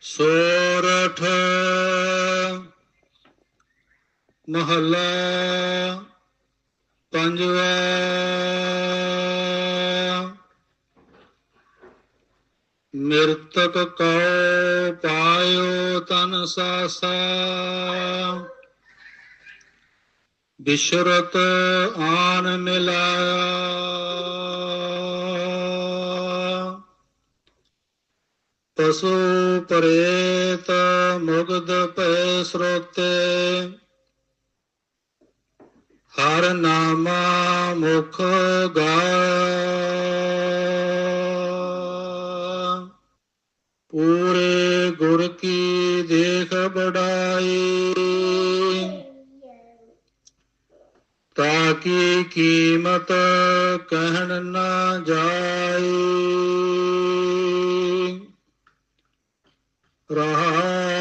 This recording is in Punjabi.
ਸੋਰਠ ਮਹੱਲਾ ਪੰਜਵਾ। ਮਿਰਤਕ ਕਉ ਪਾਇਓ ਤਨ ਸਾਸਾ। ਬਿਸ਼ਰਤ ਆਨ ਮਿਲਾਇਆ। ਪਸੂ ਪ੍ਰੇਤ ਮੁਗਦ ਪੈ ਸਰੋਤੇ। ਹਰ ਨਾਮਾ ਮੁਖ ਗਾ ਪੂਰੇ ਗੁਰ ਕੀ ਦੇਖ ਬੜਾਈ ਤਾਕੀ ਕੀਮਤ ਕਹਿਣ ਨਾ ਜਾਈ। Raha